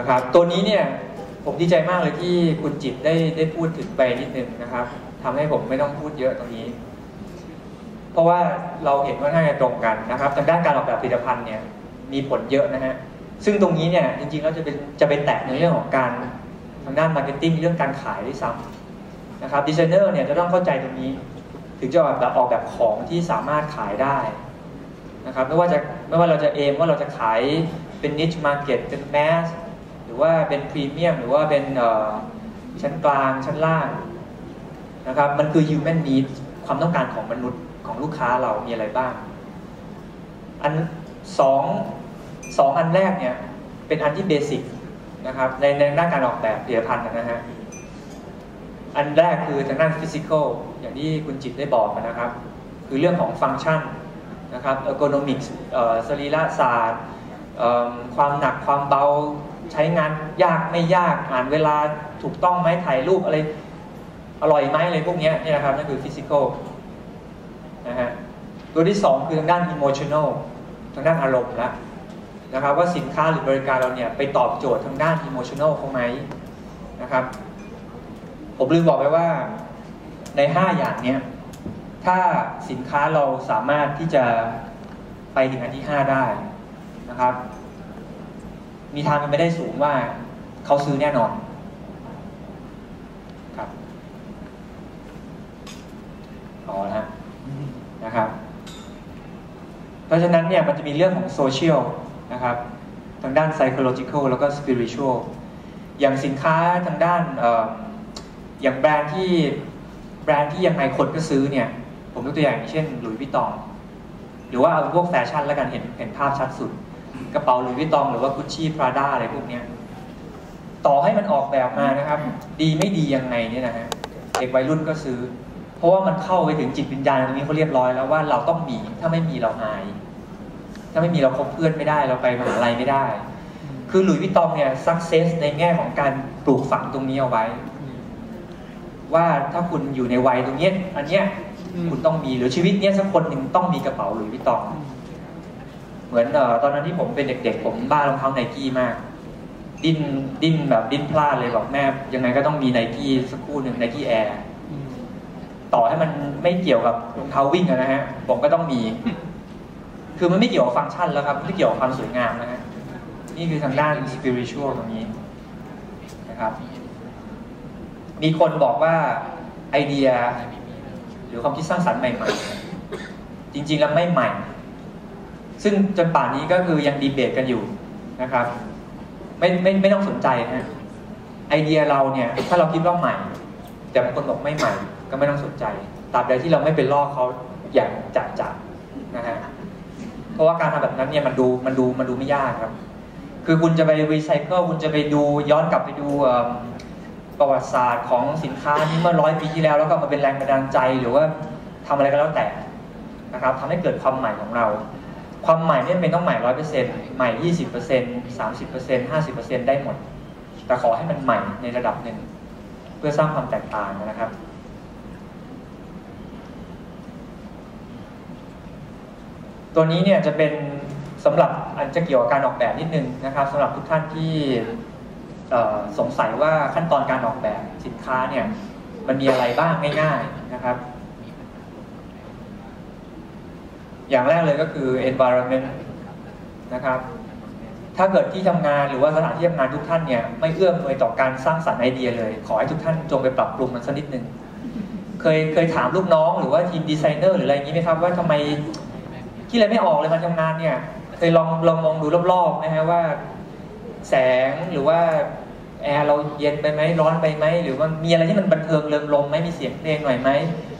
นะครับตัวนี้เนี่ยผมดีใจมากเลยที่คุณจิตได้ได้พูดถึงไปนิดนึงนะครับทำให้ผมไม่ต้องพูดเยอะตรงนี้ เพราะว่าเราเห็นว่าน่าจะตรงกันนะครับทางด้านการออกแบบผลิตภัณฑ์เนี่ยมีผลเยอะนะฮะซึ่งตรงนี้เนี่ยจริงๆเราจะเป็นจะไปแตะในเรื่องของการทางด้านมาร์เก็ตติ้งเรื่องการขายด้วยซ้ำนะครับดีไซเนอร์เนี่ยจะต้องเข้าใจตรงนี้ ถึงจะออกแบบออกแบบของที่สามารถขายได้นะครับไม่ว่าจะไม่ว่าเราจะเอมว่าเราจะขายเป็นนิชมาร์เก็ตเป็นแมส รือว่าเป็นพรีเมียม หรือว่าเป็นชั้นกลางชั้นล่างนะครับ มันคือ human need ความต้องการของมนุษย์ของลูกค้าเรามีอะไรบ้าง อันสองสองอันแรกเนี่ย เป็นอันที่เบสิกนะครับในในด้านการออกแบบผลิตภัณฑ์นะฮะอันแรกคือทางด้านฟิสิกอลอย่างที่คุณจิตได้บอกนะครับ คือเรื่องของฟังก์ชันนะครับเออร์โกนมิกส์สรีระศาสตร์ความหนักความเบา ใช้งานยากไม่ยากอ่านเวลาถูกต้องไหมถ่ายรูปอะไร อร่อยไหมอะไรพวกนี้นี่นะครับนั่นคือฟิสิกอลนะฮะตัวที่ 2 คือทางด้านอิโมชัน a ลทางด้านอารมณ์ล้วนะครับว่าสินค้าหรือบริการเราเนี่ยไปตอบโจทย์ทางด้านอิโมชัน a ลเขาไหมนะครับ ผมลืมบอกไปว่าใน 5 อย่างเนี้ยถ้าสินค้าเราสามารถที่จะไปถึงอันที่ 5 ได้นะครับ มีทางเป็นไปได้สูงว่าเขาซื้อแน่นอนครับอ๋อนะฮะนะครับ เพราะฉะนั้นเนี่ยมันจะมีเรื่องของโซเชียลนะครับ ทางด้าน psychological แล้วก็ spiritual อย่างสินค้าทางด้านอย่างแบรนด์ที่แบรนด์ที่ยังไงคนก็ซื้อเนี่ย ผมยกตัวอย่างเช่นหลุยส์วิตตอง หรือว่าเอาพวกแฟชั่นแล้วกันเห็นเห็นภาพชัดสุด กระเป๋าหลุยส์วิตองหรือว่ากุชชี่พราด้าอะไรพวกเนี้ยต่อให้มันออกแบบมานะครับ ดีไม่ดียังไงเนี่ยนะฮะเด็กวัยรุ่นก็ซื้อ เพราะว่ามันเข้าไปถึงจิตวิญญาณตรงนี้เขาเรียบร้อยแล้วว่าเราต้องมีถ้าไม่มีเราหาย ถ้าไม่มีเราคบเพื่อนไม่ได้เราไปมหาลัยไม่ได้ คือหลุยส์วิตตองเนี่ยสักเซสในแง่ของการปลูกฝังตรงนี้เอาไว้ ว่าถ้าคุณอยู่ในวัยตรงนี้อันเนี้ยคุณต้องมีหรือชีวิตเนี้ยสักคนหนึ่งต้องมีกระเป๋าหลุยส์วิตตอง เหมือนตอนนั้นที่ผมเป็นเด็ก ๆ ผมบ้ารองเท้าไนกี้มาก ดิ้นดิ้นแบบดิ้นพลาดเลยบอกแม่ ยังไงก็ต้องมีไนกี้สักคู่หนึ่งไนกี้แอร์ต่อให้มันไม่เกี่ยวกับรองเท้าวิ่งนะฮะผมก็ต้องมี คือมันไม่เกี่ยวกับฟังก์ชันแล้วครับไม่เกี่ยวกับความสวยงามนะฮะนี่คือทางด้านสปิริตชัวตรงนี้นะครับ มีคนบอกว่าไอเดีย หรือความคิดสร้างสรรค์ใหม่ ๆ จริง ๆ แล้วไม่ใหม่ ซึ่งจนป่านนี้ก็คือยังดีเบตกันอยู่นะครับ ไม่ไม่ไม่ต้องสนใจนะไอเดียเราเนี่ย ถ้าเราคิดว่าใหม่ แต่บางคนบอกไม่ใหม่ ก็ไม่ต้องสนใจตราบใดที่เราไม่ไปล่อเขาอย่างจัดจัดนะฮะเพราะว่าการทำแบบนั้นเนี่ยมันดูมันดูมันดูไม่ยากครับ คือคุณจะไปรีไซเคิลคุณจะไปดูย้อนกลับไปดูประวัติศาสตร์ของสินค้านี้เมื่อร้อยปีที่แล้ว แล้วก็มาเป็นแรงบันดาลใจหรือว่าทำอะไรก็แล้วแต่นะครับทำให้เกิดความใหม่ของเรา ความใหม่ไม่เป็นต้องใหม่ร้อยเปอร์เซ็นต์ใหม่ยี่สิบเปอร์เซ็นต์สามสิบเปอร์เซ็นต์ห้าสิบเปอร์เซ็นต์ได้หมด แต่ขอให้มันใหม่ในระดับหนึ่ง เพื่อสร้างความแตกต่างนะครับ ตัวนี้เนี่ยจะเป็นสำหรับอันจะเกี่ยวกับการออกแบบนิดนึงนะครับสำหรับทุกท่านที่สงสัยว่าขั้นตอนการออกแบบสินค้าเนี่ยมันมีอะไรบ้างง่ายๆนะครับ อย่างแรกเลยก็คือ environment นะครับ ถ้าเกิดที่ทำงานหรือว่าสถานที่ทำงานทุกท่านเนี่ยไม่เอื้อมเลยต่อการสร้างสรรค์ไอเดียเลย ขอให้ทุกท่านจงไปปรับปรุงมันสักนิดนึงเคยเคยถามลูกน้องหรือว่าทีมดีไซเนอร์หรืออะไรอย่างนี้ไหมครับ ว่าทำไมที่อะไรไม่ออกเลยมาทำงานเนี่ยเคยลองลองมองดูรอบๆนะฮะว่า แสงหรือว่าแอร์เราเย็นไปไหมร้อนไปไหมหรือว่ามีอะไรที่มันบันเทิงเริงรมไหมมีเสียงเพลงหน่อยไหม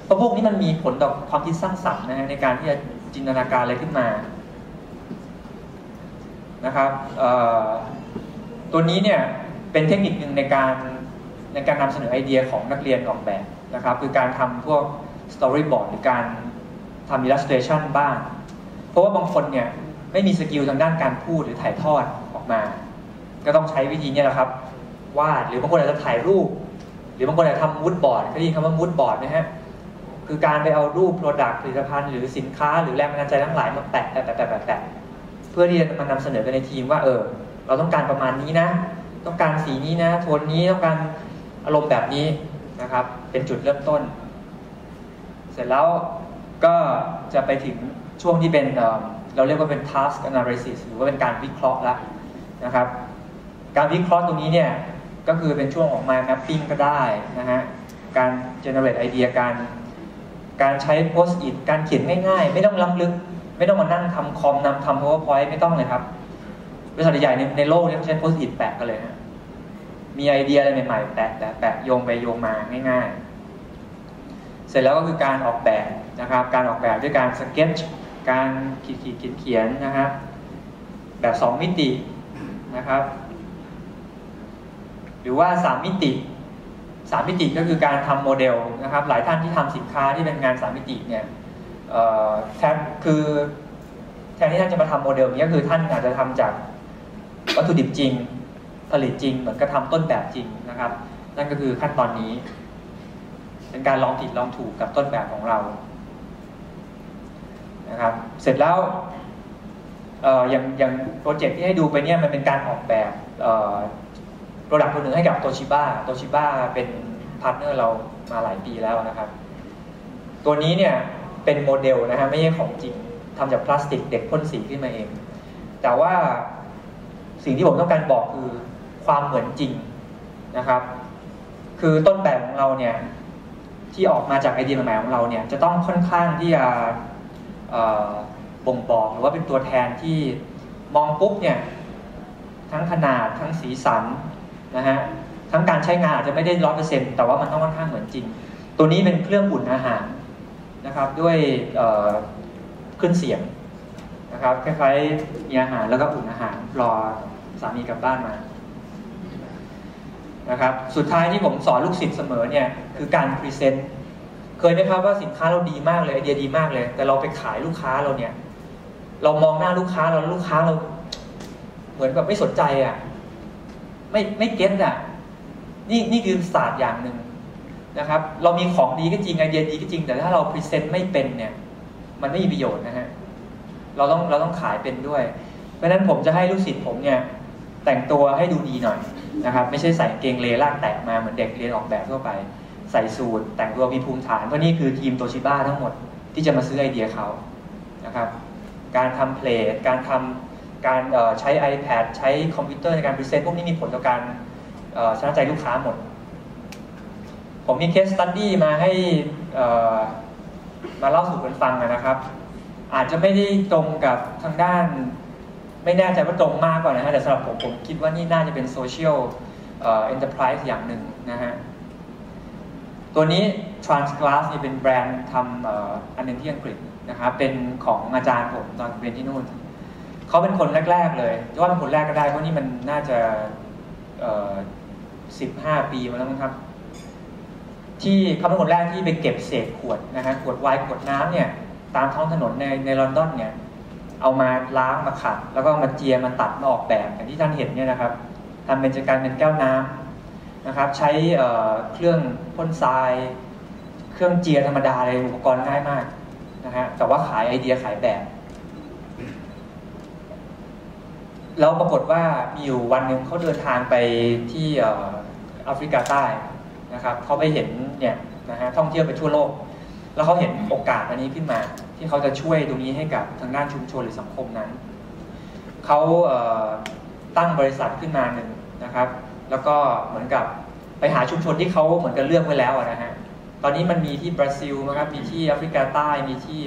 เพราะพวกนี้มันมีผลต่อความคิดสร้างสรรค์นะฮะในการที่จะ จินตนาการอะไรขึ้นมานะครับตัวนี้เนี่ยเป็นเทคนิคหนึ่งในการในการนำเสนอไอเดียของนักเรียนออกแบบนะครับ คือการทำพวกสตอรี่บอร์ดหรือการทำอิลลัสเทชันบ้าง เพราะว่าบางคนเนี่ยไม่มีสกิลทางด้านการพูดหรือถ่ายทอดออกมา ก็ต้องใช้วิธีนี้แหละครับวาดหรือบางคนอาจจะถ่ายรูป หรือบางคนอาจจะทำมูดบอร์ดเคยได้ยินคำว่ามูดบอร์ดไหมฮะ คือการไปเอารูปโปรดักต์ผลิตภัณฑ์หรือสินค้าหรือแรงบันดาลใจทั้งหลายมาแปะแปะแปะแปะแปะเพื่อที่จะมานำเสนอกันในทีมว่าเออ เราต้องการประมาณนี้นะ ต้องการสีนี้นะโทนนี้ต้องการอารมณ์แบบนี้นะครับ เป็นจุดเริ่มต้น เสร็จแล้วก็จะไปถึงช่วงที่เป็นเราเรียกว่าเป็น task analysis หรือว่าเป็นการวิเคราะห์แล้วนะครับ การวิเคราะห์ตรงนี้เนี่ยก็คือเป็นช่วงออกมา mapping ก็ได้นะฮะการ generate ไอเดียการ การใช้ post it การเขียนง่ายๆ ไม่ต้องล้ำลึก ไม่ต้องมานั่งทำคอมนำทำ powerpoint ไม่ต้องเลยครับบริษัทใหญ่ในในโลกนี้เขาใช้ post it แปะกันเลยฮะมีไอเดียอะไรใหม่ๆแปะแปะแปะโยงไปโยงมาง่าย ๆ เสร็จแล้วก็คือการออกแบบนะครับ การออกแบบด้วยการสเก็ตการขีดขีดเขียนเขียนนะครับแบบ 2 มิตินะครับ หรือว่า 3 มิติ สามมิติก็คือการทำโมเดลนะครับ หลายท่านที่ทำสินค้าที่เป็นงานสามมิติเนี่ยแทนคือแทนที่ท่านจะมาทำโมเดลนี้ก็คือท่านอาจจะทำจากวัตถุดิบจริง ผลิตจริง เหมือนกับทาต้นแบบจริงนะครับ นั่นก็คือขั้นตอนนี้ เป็นการลองผิดลองถูกกับต้นแบบของเรานะครับ เสร็จแล้วอย่างอย่างโปรเจกต์ที่ให้ดูไปเนี่ยมันเป็นการออกแบบ โปรดักต์ตัวหนึ่งให้กับโตชิบ้าโตชิบ้าเป็นพาร์ทเนอร์เรามาหลายปีแล้วนะครับ ตัวนี้เนี่ยเป็นโมเดลนะฮะไม่ใช่ของจริงทำจากพลาสติกเด็กพ่นสีขึ้นมาเอง แต่ว่าสิ่งที่ผมต้องการบอกคือความเหมือนจริงนะครับ คือต้นแบบของเราเนี่ยที่ออกมาจากไอเดียใหม่ของเราเนี่ยจะต้องค่อนข้างที่จะบ่งบอกหรือว่าเป็นตัวแทนที่มองปุ๊บเนี่ยทั้งขนาดทั้งสีสัน นะฮะทั้งการใช้งานอาจจะไม่ได้ร้อยเปอร์เซ็นต์แต่ว่ามันต้องค่อนข้างเหมือนจริง ตัวนี้เป็นเครื่องอุ่นอาหารนะครับ ด้วยขึ้นเสียงนะครับคล้ายๆมีอาหารแล้วก็อุ่นอาหารรอสามีกลับบ้านมานะครับสุดท้ายที่ผมสอนลูกศิษย์เสมอเนี่ยคือการพรีเซนต์เคยไหมครับว่าสินค้าเราดีมากเลยไอเดียดีมากเลย แต่เราไปขายลูกค้าเราเนี่ย เรามองหน้าลูกค้าเราลูกค้าเรา เหมือนกับไม่สนใจอะ ไม่ไม่เก็ตอะนี่นี่คือศาสตร์อย่างหนึ่งนะครับ เรามีของดีก็จริงไอเดียดีก็จริง แต่ถ้าเราพรีเซนต์ไม่เป็นเนี่ย มันไม่มีประโยชน์นะฮะเราต้องเราต้องขายเป็นด้วย เพราะฉะนั้นผมจะให้ลูกศิษย์ผมเนี่ย แต่งตัวให้ดูดีหน่อยนะครับ ไม่ใช่ใส่เกงเลลากแตกมาเหมือนเด็กเรียนออกแบบทั่วไป ใส่สูทแต่งตัวมีภูมิฐานเพราะนี่คือทีมโตชิบ้าทั้งหมดที่จะมาซื้อไอเดียเขานะครับ การทำเพลทการทำ การใช้ iPad ใช้คอมพิวเตอร์ในการพรีเซนต์พวกนี้มีผลต่อการชนะใจลูกค้าหมด ผมมีเคสตัดดี้มาให้มาเล่าสู่กันฟังนะครับ อาจจะไม่ได้ตรงกับทางด้าน ไม่แน่ใจว่าตรงมากกว่านะฮะแต่สำหรับผมผมคิดว่านี่น่าจะเป็นโซเชียลเอ็นเตอร์ไพรส์อย่างหนึ่งนะฮะตัวนี้ Transglass นี่เป็นแบรนด์ทำอันนึงที่อังกฤษนะครับเป็นของอาจารย์ผมตอนเรียนที่นู่น เขาเป็นคนแรก ๆ เลยจะว่าเป็นคนแรกก็ได้เพราะนี่มันน่าจะสิบห้าปีมาแล้วมั้งครับ ที่เขาเป็นคนแรกที่ไปเก็บเศษขวดนะฮะขวดไวน์ขวดน้ำเนี่ย ตามท้องถนนในในลอนดอนเนี่ย เอามาล้างมาขัด แล้วก็มาเจียมาตัดมาออกแบบอย่างที่ท่านเห็นเนี่ยนะครับทำเป็นจัการเป็นแก้วน้ำนะครับ ใช้เครื่องพ่นทราย เครื่องเจียธรรมดาเลยอุปกรณ์ง่ายมากนะฮะแต่ว่าขายไอเดียขายแบบ แล้วปรากฏว่ามีอยู่วันหนึ่งเขาเดินทางไปที่แอฟริกาใต้นะครับเขาไปเห็นเนี่ยนะฮะท่องเที่ยวไปทั่วโลก แล้วเขาเห็นโอกาสอันนี้ขึ้นมา ที่เขาจะช่วยตรงนี้ให้กับทางด้านชุมชนหรือสังคมนั้นเขาตั้งบริษัทขึ้นมาหนึ่งนะครับ แล้วก็เหมือนกับไปหาชุมชนที่เขาเหมือนกันเลือกไว้แล้วนะฮะตอนนี้มันมีที่บราซิลนะครับมีที่แอฟริกาใต้มีที่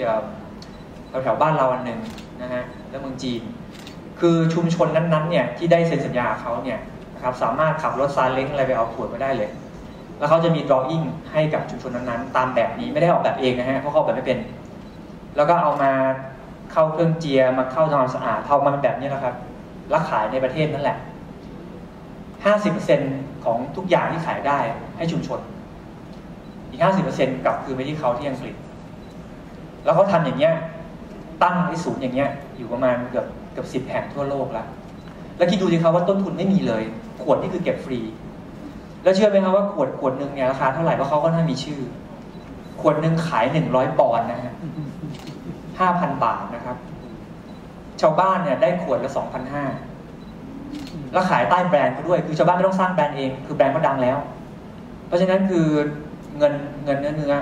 แถวๆบ้านเราอันหนึ่งนะฮะแล้วเมืองจีน คือชุมชนนั้นๆเนี่ยที่ได้เซ็นสัญญาเขาเนี่ยนะครับสามารถขับรถซาเล้งอะไรไปเอาขวดมาได้เลย แล้วเขาจะมี drawing ให้กับชุมชนนั้นๆ ตามแบบนี้ไม่ได้ออกแบบเองนะฮะเพราะเขาแบบไม่เป็น แล้วก็เอามาเข้าเครื่องเจียมาเข้าทำความสะอาดเท่ามันแบบนี้นะครับแล้วขายในประเทศนั่นแหละ 50%ของทุกอย่างที่ขายได้ให้ชุมชน อีก 50%กลับคือไปที่เขาที่อังกฤษ แล้วเขาทำอย่างเงี้ยตั้งให้สูงอย่างเงี้ยอยู่ประมาณเกือบ เกือบสิบแห่งทั่วโลกแล้ว แล้วคิดดูสิครับว่าต้นทุนไม่มีเลย ขวดนี่คือเก็บฟรี แล้วเชื่อไหมครับว่าขวดขวดหนึ่งเนี่ยราคาเท่าไหร่เพราะเขาก็น่ามีชื่อ ขวดหนึ่งขายหนึ่งร้อยปอนด์นะฮะห้าพันบาทนะครับ ชาวบ้านเนี่ยได้ขวดละสองพันห้าแล้วขายใต้แบรนด์เขาด้วย คือชาวบ้านไม่ต้องสร้างแบรนด์เอง คือแบรนด์เขาดังแล้ว เพราะฉะนั้นคือเงินเงินเนื้อเนื้อ